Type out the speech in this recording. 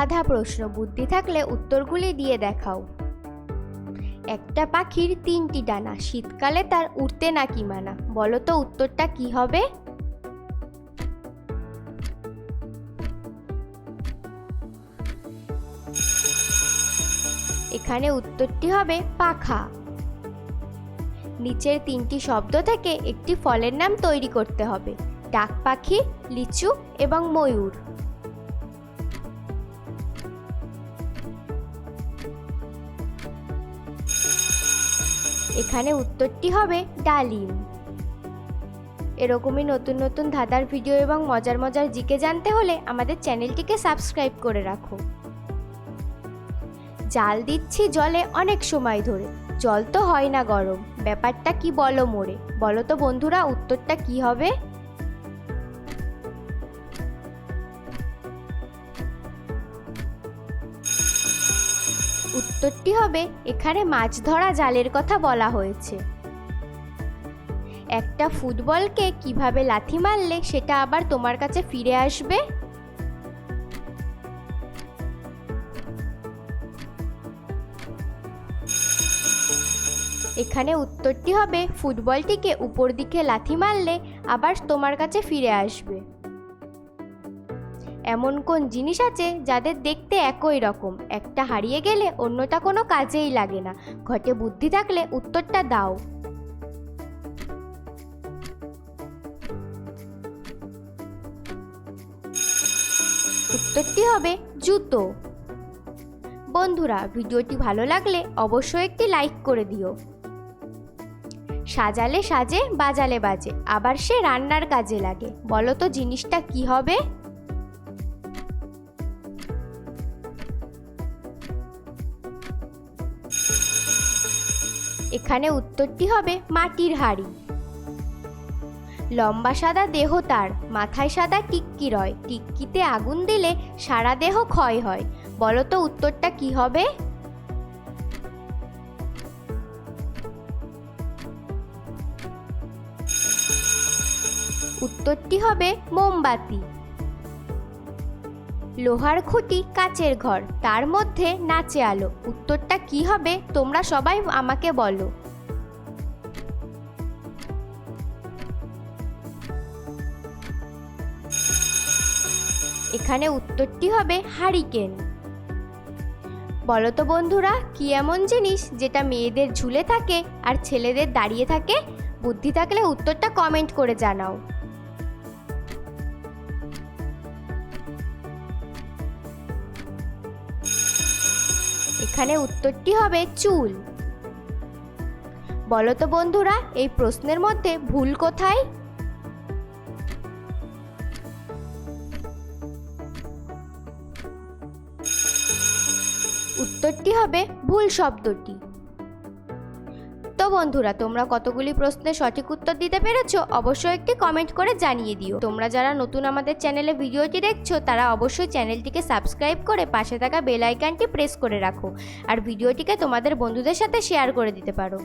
ধাঁধা প্রশ্ন, বুদ্ধি থাকলে উত্তরগুলি দিয়ে দেখাও। একটা পাখির তিনটি ডানা, শীতকালে তার উড়তে নাকি মানা? বলো তো উত্তরটা কি হবে? এখানে উত্তরটি হবে পাখা। নিচের তিনটি শব্দ থেকে একটি ফলের নাম তৈরি করতে হবে। ডাক পাখি, লিচু এবং ময়ূর। এখানে উত্তরটি হবে ডালিম। এরকমই নতুন নতুন ধাঁধার ভিডিও এবং মজার মজার জিকে জানতে হলে আমাদের চ্যানেলটিকে সাবস্ক্রাইব করে রাখো। জাল দিচ্ছি জলে অনেক সময় ধরে। জল তো হয় না গরম। ব্যাপারটা কি বলো মোড়ে বলো তো বন্ধুরা, উত্তরটা কি হবে? উত্তরটি হবে, এখানে মাছ ধরা জালের কথা বলা হয়েছে। একটা ফুটবলকে কীভাবে লাথি মারলে সেটা আবার তোমার কাছে ফিরে আসবে? এখানে উত্তরটি হবে, ফুটবলটিকে উপর দিকে লাথি মারলে আবার তোমার কাছে ফিরে আসবে। এমন কোন জিনিস আছে যাদের দেখতে একই রকম? একটা হারিয়ে গেলে অন্যটা কোনো কাজেই লাগে না। ঘটে বুদ্ধি থাকলে উত্তরটা দাও। উত্তরটি হবে জুতো। বন্ধুরা, ভিডিওটি ভালো লাগলে অবশ্যই একটি লাইক করে দিও। সাজালে সাজে, বাজালে বাজে, আবার সে রান্নার কাজে লাগে। বলো তো জিনিসটা কি হবে? এখানে উত্তরটি হবে মাটির হাড়ি। লম্বা সাদা দেহ তার, মাথায় সাদা টিক্কি রয়। টিক্কিতে আগুন দিলে সারা দেহ ক্ষয় হয়। বলো তো উত্তরটা কি হবে? উত্তরটি হবে মোমবাতি। লোহার খুঁটি কাচের ঘর, তার মধ্যে নাচে আলো। উত্তরটা কি হবে তোমরা সবাই আমাকে বলো। এখানে উত্তরটি হবে হারিকেন। বলো তো বন্ধুরা, কি এমন জিনিস যেটা মেয়েদের ঝুলে থাকে আর ছেলেদের দাঁড়িয়ে থাকে? বুদ্ধি থাকলে উত্তরটা কমেন্ট করে জানাও। এখানে উত্তরটি হবে চুল। বলো তো বন্ধুরা, এই প্রশ্নের মধ্যে ভুল কোথায়? উত্তরটি হবে ভুল শব্দটি। বন্ধুরা, তোমরা কতগুলি প্রশ্নের সঠিক উত্তর দিতে পেরেছ অবশ্যই একটি কমেন্ট করে জানিয়ে দিও। তোমরা যারা নতুন আমাদের চ্যানেলে ভিডিওটি দেখছ, তারা অবশ্যই চ্যানেলটিকে সাবস্ক্রাইব করে পাশে থাকা বেল আইকনটি প্রেস করে রাখো। আর ভিডিওটিকে তোমাদের বন্ধুদের সাথে শেয়ার করে দিতে পারো।